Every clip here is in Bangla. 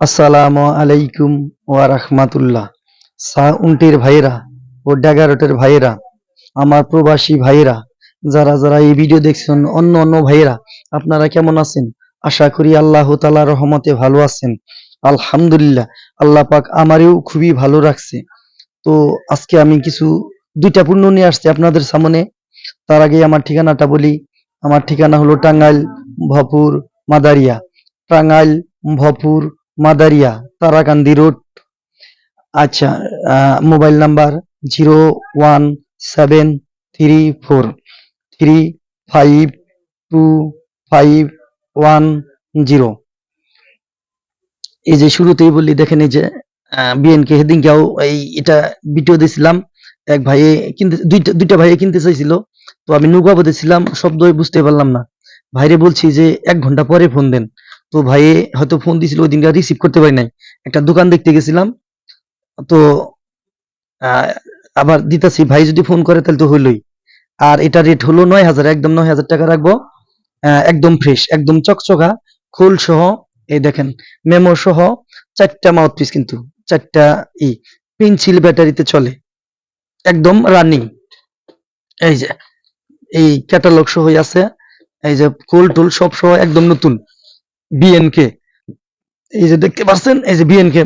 আসসালামু আলাইকুম ওয়া রাহমাতুল্লাহ। সাউন্টের ভাইয়েরা ও ড্যাগারটের ভাইয়েরা, আমার প্রবাসী ভাইয়েরা, যারা যারা এই ভিডিও দেখছেন, অন্য অন্য ভাইয়েরা, আপনারা কেমন আছেন? আশা করি আল্লাহ তাআলা রহমতে ভালো আছেন। আলহামদুলিল্লাহ, আল্লাহ পাক আমারেও খুবই ভালো রাখছে। তো আজকে আমি কিছু, দুইটা পূর্ণ নিয়ে আসছি আপনাদের সামনে। তার আগে আমার ঠিকানাটা বলি। আমার ঠিকানা হলো টাঙ্গাইল ভপুর মাদারিয়া। টাঙ্গাইল ভপুর মাদারিয়া, তারাকান্দি রোড। আচ্ছা mobile number zero one seven three four three five two five one zero. এই যে শুরুতেই বললি, দেখেন এই যে বিএনকে সেদিনকেও এই, এটা ভিডিও দিয়েছিলাম এক ভাইয়ে কিনতে, দুইটা দুইটা ভাইয়ে কিনতে চাইছিল। তো আমি নৌকাপথে ছিলাম শব্দ বুঝতে পারলাম না। ভাইরে বলছি যে, এক ঘণ্টা পরে ফোন দেন। তো ভাইয়ে হয়তো ফোন দিছিল, ওই দিনটা রিসিভ করতে পারি নাই। একটা দোকান দেখতে গেছিলাম, তো আবার দিতাছি, ভাই যদি ফোন করে তাহলে তো হইলই। আর এটা রেট হলো নয় হাজার, একদম নয় হাজার টাকা রাখব। একদম ফ্রেশ একদম চকচকা, খোল সহ, এই দেখেন মেমো সহ, চারটা মাউথ পিস কিন্তু, চারটা ই পেন্সিল ব্যাটারিতে চলে। একদম রানিং এই যে, এই ক্যাটালগ সহ আছে, এই যে খোল টোল সব সহ একদম নতুন। বিএনকে এই যে দেখতে পাচ্ছেন, এই যে বিএনকে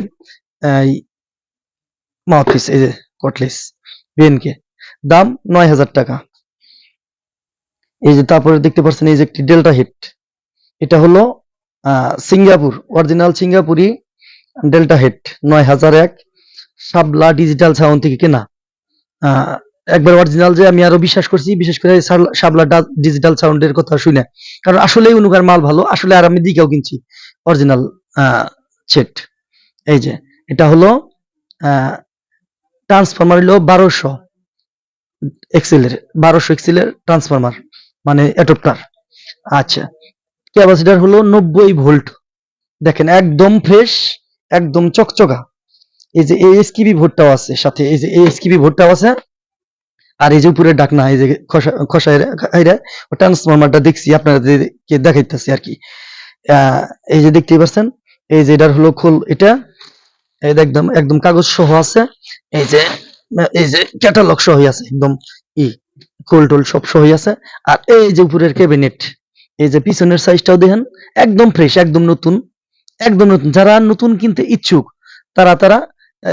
মাউথপিস এই যে কটলেস বিএনকে দাম নয় হাজার টাকা। এই যে তারপরে দেখতে পাচ্ছেন, এই যে একটি ডেল্টা হিট এটা হলো সিঙ্গাপুর অরিজিনাল সিঙ্গাপুরি ডেল্টা হেড নয় হাজার এক। সাবলা ডিজিটাল সাউন্ড থেকে কেনা। একবার অরিজিনাল যে আমি আরও বিশ্বাস করছি, বিশেষ করে সাবলা ডিজিটাল সাউন্ডের কথা শুনে। কারণ আসলেই অনুকার মাল ভালো, আসলে আর আমি দিকেও কিনছি অরিজিনাল সেট এই যে, এটা হলো ট্রান্সফরমার হলো বারোশো এক্সেলের বারোশো এক্সেলের ট্রান্সফরমার মানে অ্যাডপ্টার আচ্ছা ক্যাপাসিটার হলো নব্বই ভোল্ট। দেখেন, একদম ফ্রেশ একদম চকচকা। এই যে এএসকিবি ভোটটাও আছে সাথে, এই যে এএসকিবি ভোটটাও আছে আর এই যে উপরে ডাকনা এই যে খসা, খসায় ট্রান্সফরমারটা দেখছি, আপনাদেরকে দেখাইতেছি আর কি। এই যে দেখতেই পাচ্ছেন এই যে এটার হলো খোল, এটা একদম একদম কাগজ সহ আছে, এই যে এই যে ক্যাটালগ সহ আছে, একদম ই, খোল টোল সব সহ আছে। আর এই যে উপরের ক্যাবিনেট এই যে পিছনের সাইজটাও দেখেন, একদম ফ্রেশ একদম নতুন একদম নতুন। যারা নতুন কিনতে ইচ্ছুক, তারা তারা,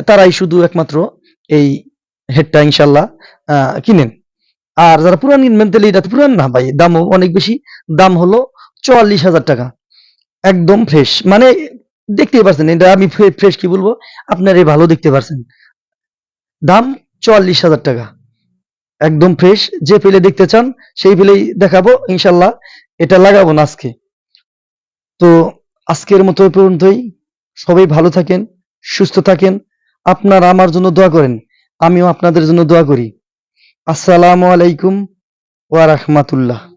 তারাই শুধু একমাত্র এই হেডটা ইনশাল্লাহ কিনেন। আর যারা পুরান কিনবেন তাহলে এটা পুরান না ভাই, দামও অনেক বেশি। দাম হলো চুয়াল্লিশ হাজার টাকা। একদম ফ্রেশ মানে দেখতেই পারছেন, এটা আমি ফ্রেশ কি বলব? আপনার আপনারা ভালো দেখতে পারছেন। দাম চুয়াল্লিশ হাজার টাকা। একদম ফ্রেশ যে পেলে দেখতে চান, সেই পেলেই দেখাবো ইনশাল্লাহ এটা লাগাবো না আজকে। তো আজকের মতো পর্যন্তই। সবাই ভালো থাকেন, সুস্থ থাকেন। আপনারা আমার জন্য দোয়া করেন। আমিও আপনাদের জন্য দোয়া করি। আসসালামু আলাইকুম ওয়া রাহমাতুল্লাহ।